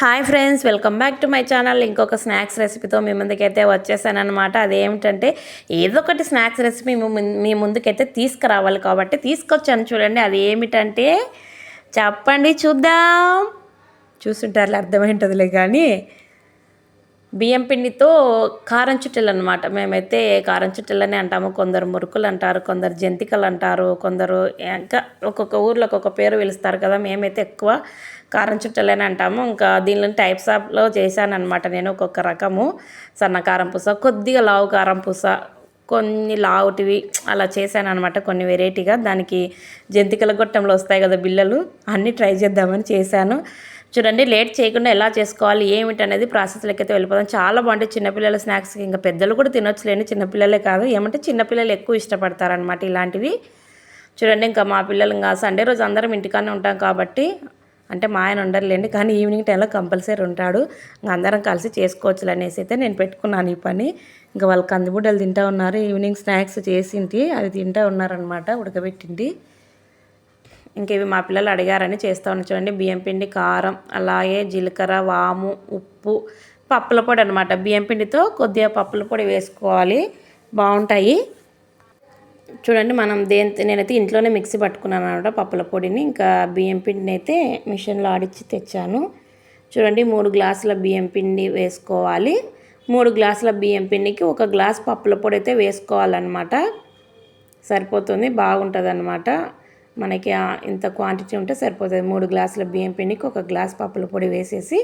Hi friends welcome back to my channel. ఇంకొక snacks రెసిపీతో మీ ముందుకైతే వచ్చేసానమాట అదేమిటంటే ఏదో ఒకటి స్నాక్స్ రెసిపీ మీ ముందుకైతే తీసుకురావాలి కాబట్టి తీసుకొచ్చాను చూడండి. అది ఏమిటంటే చెప్పండి చూద్దాం. చూసుంటారు అర్థమైంటుందిలే కానీ బియ్యం పిండితో కారం చుట్టెలు అనమాట మేమైతే కారం చుట్టెలనే అంటాము. కొందరు మురుకులు అంటారు కొందరు జంతికలు అంటారు కొందరు ఇంకా ఒక్కొక్క ఊర్లో ఒక్కొక్క పేరు పిలుస్తారు కదా మేమైతే ఎక్కువ కారం చుట్టెలని అంటాము. ఇంకా దీనిలో టైప్స్ ఆఫ్లో చేశాను అనమాట నేను ఒక్కొక్క రకము. సన్న కారం పూస కొద్దిగా లావు కారం పూస కొన్ని లావుటివి అలా చేశాను అనమాట కొన్ని వెరైటీగా. దానికి జంతికల గొట్టంలో వస్తాయి కదా బిళ్ళలు అన్నీ ట్రై చేద్దామని చేశాను. చూడండి లేట్ చేయకుండా ఎలా చేసుకోవాలి ఏమిటి అనేది ప్రాసెస్లోకి అయితే వెళ్ళిపోతాం చాలా బాగుంటాయి చిన్నపిల్లల స్నాక్స్కి ఇంకా పెద్దలు కూడా తినొచ్చులేండి చిన్నపిల్లలే కాదు. ఏమంటే చిన్నపిల్లలు ఎక్కువ ఇష్టపడతారనమాట ఇలాంటివి. చూడండి ఇంకా మా పిల్లలు ఇంకా సండే రోజు అందరం ఇంటికానే ఉంటాం కాబట్టి అంటే మా ఆయన ఉండరులేండి కానీ ఈవినింగ్ టైంలో కంపల్సరీ ఉంటాడు. ఇంకా అందరం కలిసి చేసుకోవచ్చు అనేసి అయితే నేను పెట్టుకున్నాను ఈ పని. ఇంకా వాళ్ళు కందిబుడ్డలు తింటా ఉన్నారు. ఈవినింగ్ స్నాక్స్ చేసింటి అవి తింటా ఉన్నారనమాట ఉడకబెట్టింది ఇంక ఇవి మా పిల్లలు అడిగారని చేస్తా ఉన్నాను చూడండి బియ్యం పిండి కారం అలాగే జీలకర్ర వాము ఉప్పు పప్పుల పొడి అనమాట బియ్యం పిండితో కొద్దిగా పప్పుల పొడి వేసుకోవాలి. బాగుంటాయి. చూడండి మనం దేని నేనైతే ఇంట్లోనే మిక్సీ పట్టుకున్నాను అనమాట పప్పుల పొడిని. ఇంకా బియ్యం పిండిని అయితే మిషన్లో ఆడిచ్చి తెచ్చాను. చూడండి మూడు గ్లాసుల బియ్యం పిండి వేసుకోవాలి. మూడు గ్లాసుల బియ్యం పిండికి ఒక గ్లాస్ పప్పుల పొడి అయితే వేసుకోవాలన్నమాట. సరిపోతుంది బాగుంటుంది అనమాట మనకి ఇంత క్వాంటిటీ ఉంటే సరిపోతుంది. మూడు గ్లాసుల బియ్యం పిండికి ఒక గ్లాస్ పప్పుల పొడి వేసేసి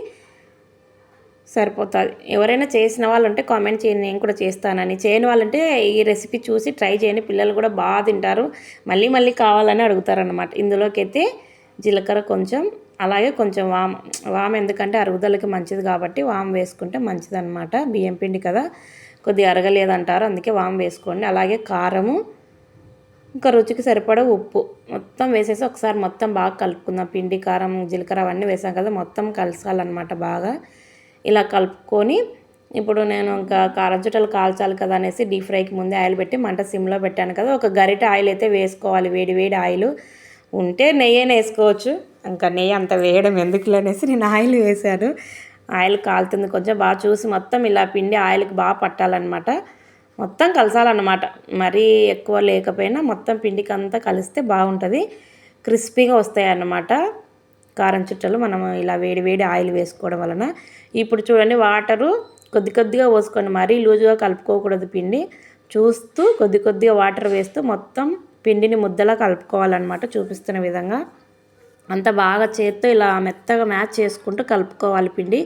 సరిపోతుంది. ఎవరైనా చేసిన వాళ్ళు ఉంటే కామెంట్ చేయండి. నేను కూడా చేస్తానని. చేయని వాళ్ళంటే ఈ రెసిపీ చూసి ట్రై చేయండి. పిల్లలు కూడా బాగా తింటారు. మళ్ళీ మళ్ళీ కావాలని అడుగుతారనమాట ఇందులోకి అయితే జీలకర్ర కొంచెం అలాగే కొంచెం వామ్ వామ్ ఎందుకంటే అరుగుదలకి మంచిది కాబట్టి వామ్ వేసుకుంటే మంచిది అనమాట బియ్యం పిండి కదా కొద్దిగా అరగలేదంటారు. అందుకే వామ్ వేసుకోండి. అలాగే కారము ఇంకా రుచికి సరిపడ ఉప్పు. మొత్తం వేసేసి ఒకసారి మొత్తం బాగా కలుపుకుందాం. పిండి కారం జీలకర్ర అవన్నీ వేసాం కదా మొత్తం కలసాలన్నమాట బాగా. ఇలా కలుపుకొని ఇప్పుడు నేను ఇంకా కారం చుట్టలు కాల్చాలి కదా అనేసి డీప్ ఫ్రైకి ముందే ఆయిల్ పెట్టి మంట సిమ్లో పెట్టాను కదా. ఒక గరిట ఆయిల్ అయితే వేసుకోవాలి వేడి వేడి ఆయిల్. ఉంటే నెయ్యి వేసుకోవచ్చు ఇంకా నెయ్యి అంత వేయడం ఎందుకులే అనేసి నేను ఆయిల్ వేసాను ఆయిల్ కాలుతుంది కొంచెం బాగా చూసి మొత్తం ఇలా పిండి ఆయిల్కి బాగా పట్టాలన్నమాట. మొత్తం కలసాలన్నమాట. మరీ ఎక్కువ లేకపోయినా మొత్తం పిండికి అంతా కలిస్తే బాగుంటుంది. క్రిస్పీగా వస్తాయి అన్నమాట కారం చుట్టలు మనం ఇలా వేడి వేడి ఆయిల్ వేసుకోవడం వలన. ఇప్పుడు చూడండి వాటరు కొద్ది కొద్దిగా పోసుకోండి మరీ లూజుగా కలుపుకోకూడదు పిండి. చూస్తూ కొద్ది కొద్దిగా వాటర్ వేస్తూ మొత్తం పిండిని ముద్దలా కలుపుకోవాలన్నమాట చూపిస్తున్న విధంగా. అంత బాగా చేత్తో ఇలా మెత్తగా మ్యాచ్ చేసుకుంటూ కలుపుకోవాలి పిండి.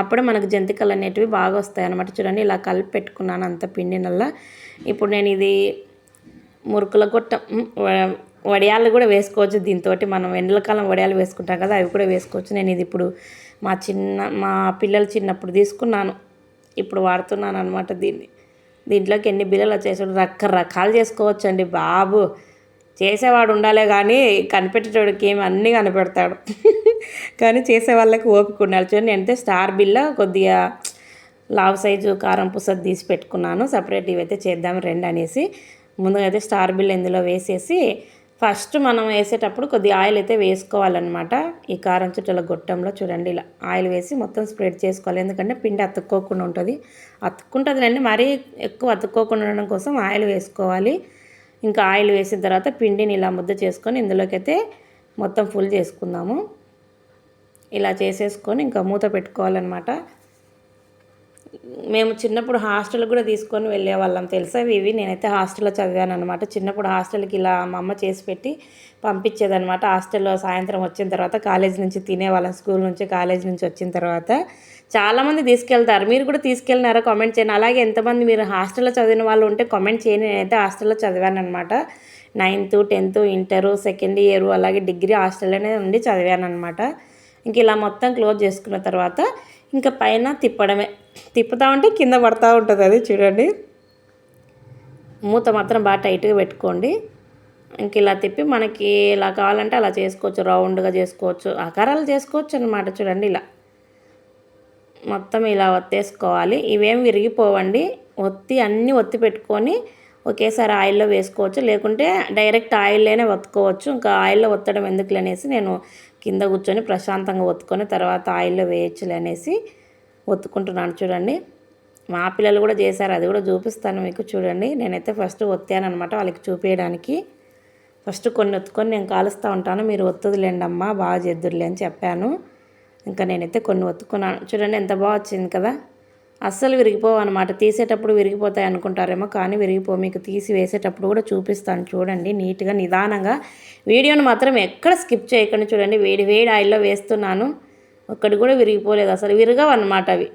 అప్పుడే మనకు జంతికలు అనేటివి బాగా వస్తాయి అనమాట చూడండి ఇలా కలిపి పెట్టుకున్నాను అంత పిండినల్లా. ఇప్పుడు నేను ఇది మురుకుల గొట్టం వడియాలు కూడా వేసుకోవచ్చు. దీంతో మనం ఎండలకాలం వడియాలు వేసుకుంటాం కదా అవి కూడా వేసుకోవచ్చు. నేను ఇది ఇప్పుడు మా చిన్న మా పిల్లలు చిన్నప్పుడు తీసుకున్నాను. ఇప్పుడు వాడుతున్నాను అనమాట దీన్ని. దీంట్లోకి ఎన్ని బిల్లలు వచ్చేసాడు రకరకాలు చేసుకోవచ్చు అండి బాబు. చేసేవాడు ఉండాలే కానీ కనిపెట్టేటోడికి ఏమి అన్నీ కనిపెడతాడు. కానీ చేసే వాళ్ళకి ఓపిక ఉండాలి. చూడండి అంటే స్టార్ బిల్ల కొద్దిగా లావ్ సైజు కారం పుస తీసి పెట్టుకున్నాను. సపరేట్ ఇవైతే చేద్దాం రెండు అనేసి ముందుగా అయితే స్టార్ బిల్ ఇందులో వేసేసి ఫస్ట్ మనం వేసేటప్పుడు కొద్దిగా ఆయిల్ అయితే వేసుకోవాలన్నమాట. ఈ కారం చుట్టల గొట్టంలో చూడండి ఇలా ఆయిల్ వేసి మొత్తం స్ప్రెడ్ చేసుకోవాలి. ఎందుకంటే పిండి అతుక్కోకుండా ఉంటుంది. అతుక్కుంటుంది అండి మరీ ఎక్కువ అతుక్కోకుండా ఉండడం కోసం ఆయిల్ వేసుకోవాలి. ఇంకా ఆయిల్ వేసిన తర్వాత పిండిని ఇలా ముద్ద చేసుకొని ఇందులోకి అయితే మొత్తం ఫుల్ చేసుకుందాము. ఇలా చేసేసుకొని ఇంకా మూత పెట్టుకోవాలన్నమాట. మేము చిన్నప్పుడు హాస్టల్ కూడా తీసుకొని వెళ్ళే వాళ్ళం తెలుసా ఇవి నేనైతే హాస్టల్లో చదివాను అనమాట చిన్నప్పుడు హాస్టల్కి ఇలా మా అమ్మ చేసి పెట్టి పంపించేదనమాట హాస్టల్లో సాయంత్రం వచ్చిన తర్వాత కాలేజ్ నుంచి తినేవాళ్ళం. స్కూల్ నుంచి కాలేజ్ నుంచి వచ్చిన తర్వాత చాలామంది తీసుకెళ్తారు. మీరు కూడా తీసుకెళ్ళినారా కామెంట్ చేయండి. అలాగే ఎంతమంది మీరు హాస్టల్లో చదివిన వాళ్ళు ఉంటే కామెంట్ చేయండి. నేనైతే హాస్టల్లో చదివాను అనమాట ninth tenth inter second year అలాగే డిగ్రీ హాస్టల్లోనే ఉండి చదివాను అనమాట ఇంక ఇలా మొత్తం క్లోజ్ చేసుకున్న తర్వాత ఇంకా పైన తిప్పడమే. తిప్పుతా ఉంటే కింద పడతా ఉంటుంది అది చూడండి. మూత మాత్రం బాగా టైట్గా పెట్టుకోండి. ఇంక ఇలా తిప్పి మనకి ఇలా కావాలంటే అలా చేసుకోవచ్చు. రౌండ్గా చేసుకోవచ్చు. ఆకారాలు చేసుకోవచ్చు అనమాట చూడండి ఇలా. మొత్తం ఇలా ఒత్తేసుకోవాలి. ఇవేం విరిగిపోవండి. ఒత్తి అన్నీ ఒత్తి పెట్టుకొని ఒకేసారి ఆయిల్లో వేసుకోవచ్చు. లేకుంటే డైరెక్ట్ ఆయిల్లోనే ఒత్తుకోవచ్చు. ఇంకా ఆయిల్లో ఒత్తడం ఎందుకు అనేసి నేను కింద కూర్చొని ప్రశాంతంగా ఒత్తుకొని తర్వాత ఆయిల్లో వేయచ్చులే అనేసి ఒత్తుకుంటున్నాను. చూడండి మా పిల్లలు కూడా చేశారు. అది కూడా చూపిస్తాను మీకు. చూడండి నేనైతే ఫస్ట్ ఒత్తాను అనమాట వాళ్ళకి చూపించడానికి ఫస్ట్ కొన్ని ఒత్తుకొని నేను కాలుస్తూ ఉంటాను. మీరు ఒత్తుదులేండి అమ్మా బాగా చేద్దురులే అని చెప్పాను. ఇంకా నేనైతే కొన్ని ఒత్తుకున్నాను. చూడండి ఎంత బాగా వచ్చింది కదా. అస్సలు విరిగిపోవు అనమాట తీసేటప్పుడు విరిగిపోతాయి అనుకుంటారేమో కానీ విరిగిపో మీకు తీసి వేసేటప్పుడు కూడా చూపిస్తాను చూడండి నీట్గా నిదానంగా. వీడియోని మాత్రం ఎక్కడ స్కిప్ చేయకుండా. చూడండి వేడి వేడి ఆయిల్లో వేస్తున్నాను. ఒక్కటి కూడా విరిగిపోలేదు. అసలు విరగవన్నమాట అవి.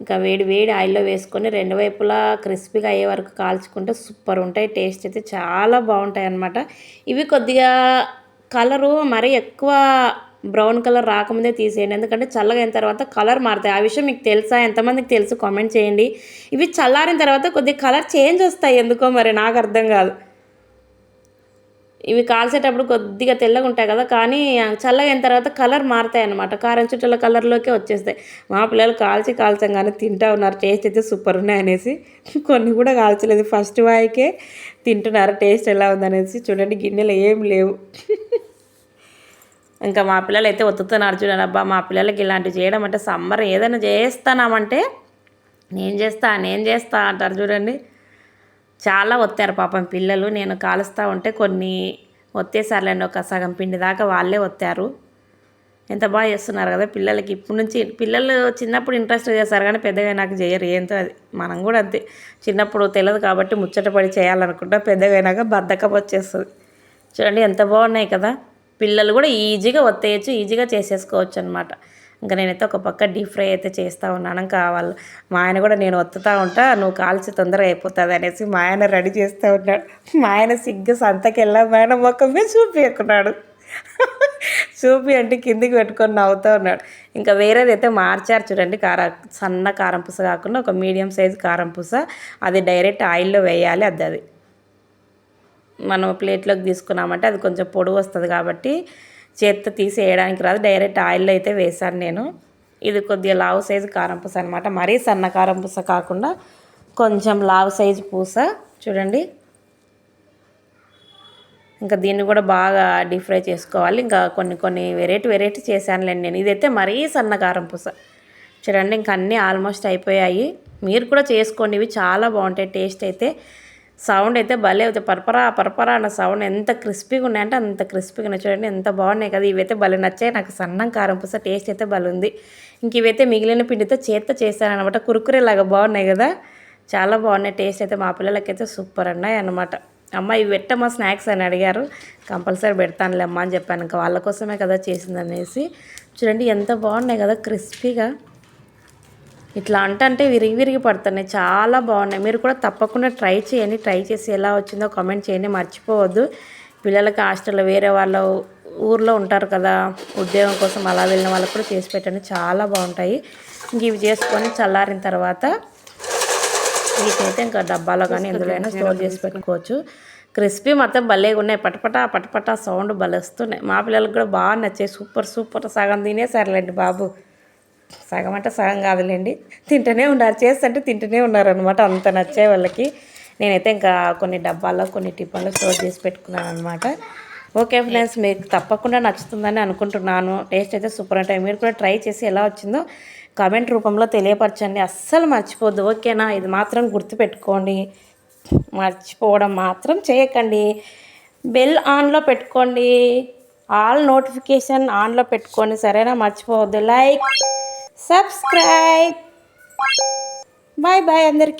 ఇంకా వేడి వేడి ఆయిల్లో వేసుకొని రెండు వైపులా క్రిస్పీగా అయ్యే వరకు కాల్చుకుంటే సూపర్ ఉంటాయి. టేస్ట్ అయితే చాలా బాగుంటాయి అన్నమాట. ఇవి కొద్దిగా కలరు మరీ ఎక్కువ బ్రౌన్ కలర్ రాకముందే తీసేయండి. ఎందుకంటే చల్లగా అయిన తర్వాత కలర్ మారుతాయి. ఆ విషయం మీకు తెలుసా? ఎంతమందికి తెలుసు? కామెంట్ చేయండి. ఇవి చల్లారిన తర్వాత కొద్దిగా కలర్ చేంజ్ వస్తాయి. ఎందుకో మరి నాకు అర్థం కాదు. ఇవి కాల్చేటప్పుడు కొద్దిగా తెల్లగా ఉంటాయి కదా కానీ చల్లగా అయిన తర్వాత కలర్ మారుతాయి అనమాట కారం చుట్టల కలర్లోకే వచ్చేస్తాయి. మా పిల్లలు కాల్చి కాల్చంగానే తింటా ఉన్నారు. టేస్ట్ అయితే సూపర్ ఉన్నాయి అనేసి. కొన్ని కూడా కాల్చలేదు. ఫస్ట్ వాయికే తింటున్నారు. టేస్ట్ ఎలా ఉందనేసి చూడండి. గిన్నెలు ఏం లేవు. ఇంకా మా పిల్లలు అయితే ఒత్తుతున్నారు చూడండి. అబ్బా మా పిల్లలకి ఇలాంటివి చేయడం అంటే సమ్మర్ ఏదైనా చేస్తానామంటే నేను చేస్తా నేను చేస్తా అంటారు చూడండి. చాలా ఒత్తారు పాపం పిల్లలు. నేను కాలుస్తూ ఉంటే కొన్ని ఒత్తేసారులేండి. ఒక సగం పిండి దాకా వాళ్ళే ఒత్తారు. ఎంత బాగా చేస్తున్నారు కదా పిల్లలకి. ఇప్పటి నుంచి పిల్లలు చిన్నప్పుడు ఇంట్రెస్ట్ చేస్తారు కానీ పెద్దగా నాకు చేయరు. ఏంటో అది. మనం కూడా అంతే. చిన్నప్పుడు తెలియదు కాబట్టి ముచ్చటపడి చేయాలనుకుంటా పెద్దగైనాక బద్ధకం బద్దకం వచ్చేస్తుంది. చూడండి ఎంత బాగున్నాయి కదా. పిల్లలు కూడా ఈజీగా ఒత్తేయచ్చు ఈజీగా చేసేసుకోవచ్చు అనమాట ఇంకా నేనైతే ఒక పక్క డీప్ ఫ్రై అయితే చేస్తూ ఉన్నాను. కావాలి మా ఆయన కూడా నేను వత్తుతూ ఉంటా నువ్వు కాల్చి తొందరగా అయిపోతుంది అనేసి మా ఆయన రెడీ చేస్తూ ఉన్నాడు. మా ఆయన సిగ్గు సంతకెళ్ళా మా ఆయన మొక్క మీద చూపించుకున్నాడు చూపి అంటే కిందికి పెట్టుకొని నవ్వుతూ ఉన్నాడు. ఇంకా వేరేది అయితే మార్చారు చూడండి కార సన్న కారం పూస కాకుండా ఒక మీడియం సైజ్ కారం పూస. అది డైరెక్ట్ ఆయిల్లో వేయాలి అది అది. మనం ప్లేట్లోకి తీసుకున్నామంటే అది కొంచెం పొడుగు వస్తుంది కాబట్టి చేత్తో తీసేయడానికి రాదు. డైరెక్ట్ ఆయిల్లో అయితే వేసాను నేను. ఇది కొద్దిగా లావు సైజు కారం పూస అనమాట మరీ సన్న కారం పూస కాకుండా కొంచెం లావు సైజు పూస. చూడండి. ఇంకా దీన్ని కూడా బాగా డీప్ ఫ్రై చేసుకోవాలి. ఇంకా కొన్ని కొన్ని వెరైటీ వెరైటీ చేశానులేండి నేను. ఇదైతే మరీ సన్న కారం పూస. చూడండి ఇంకా అన్నీ ఆల్మోస్ట్ అయిపోయాయి. మీరు కూడా చేసుకోండి. ఇవి చాలా బాగుంటాయి. టేస్ట్ అయితే సౌండ్ అయితే భలే అవుతాయి. పరపరా పరపరా అన్న సౌండ్ ఎంత క్రిస్పీగా ఉన్నాయంటే అంత క్రిస్పీగా ఉన్నాయి. చూడండి ఎంత బాగున్నాయి కదా. ఇవైతే భలే నచ్చాయి. నాకు సన్నం కారం పూస టేస్ట్ అయితే భలే ఉంది. ఇంక ఇవైతే మిగిలిన పిండితో చేత్తో చేశానమాట కురుకురే లాగా బాగున్నాయి కదా. చాలా బాగున్నాయి. టేస్ట్ అయితే మా పిల్లలకైతే సూపర్ అన్నాయి అనమాట అమ్మ ఇవి పెట్టమ్మా స్నాక్స్ అని అడిగారు. కంపల్సరీ పెడతానులే అమ్మ అని చెప్పాను. ఇంకా వాళ్ళ కోసమే కదా చేసింది అనేసి చూడండి ఎంత బాగున్నాయి కదా క్రిస్పీగా. ఇట్లా అంటే విరిగి విరిగి పడుతున్నాయి. చాలా బాగున్నాయి. మీరు కూడా తప్పకుండా ట్రై చేయండి. ట్రై చేసి ఎలా వచ్చిందో కామెంట్ చేయండి. మర్చిపోవద్దు. పిల్లలకి హాస్టల్లో వేరే వాళ్ళ ఊర్లో ఉంటారు కదా ఉద్యోగం కోసం అలా వెళ్ళిన వాళ్ళకి కూడా చేసి పెట్టండి. చాలా బాగుంటాయి. ఇంక ఇవి చేసుకొని చల్లారిన తర్వాత వీటినైతే ఇంకా డబ్బాలో కానీ ఎందులోనైనా స్టోర్ చేసి పెట్టుకోవచ్చు. క్రిస్పీ మొత్తం భలేగా ఉన్నాయి. పటపట పటపట సౌండ్ భలే వస్తున్నాయి మా పిల్లలకు కూడా బాగా నచ్చాయి. Super super. సగం తినేసారులేండి బాబు. సగం అంటే సగం కాదులేండి. తింటూనే ఉన్నారు చేస్తుంటే తింటూనే ఉన్నారనమాట అంత నచ్చే వాళ్ళకి. నేనైతే ఇంకా కొన్ని డబ్బాల్లో కొన్ని టిఫిన్లో స్టోర్ చేసి పెట్టుకున్నాను అనమాట ఓకే ఫ్రెండ్స్ మీకు తప్పకుండా నచ్చుతుందని అనుకుంటున్నాను. టేస్ట్ అయితే సూపర్ ఉంటాయి. మీరు కూడా ట్రై చేసి ఎలా వచ్చిందో కామెంట్ రూపంలో తెలియపరచండి. అస్సలు మర్చిపోద్దు ఓకేనా? ఇది మాత్రం గుర్తుపెట్టుకోండి. మర్చిపోవడం మాత్రం చేయకండి. బెల్ ఆన్లో పెట్టుకోండి. ఆల్ నోటిఫికేషన్ ఆన్లో పెట్టుకోండి సరేనా? మర్చిపోవద్దు. లైక్ సబ్స్క్రైబ్ బాయ్ బాయ్ అందరికీ.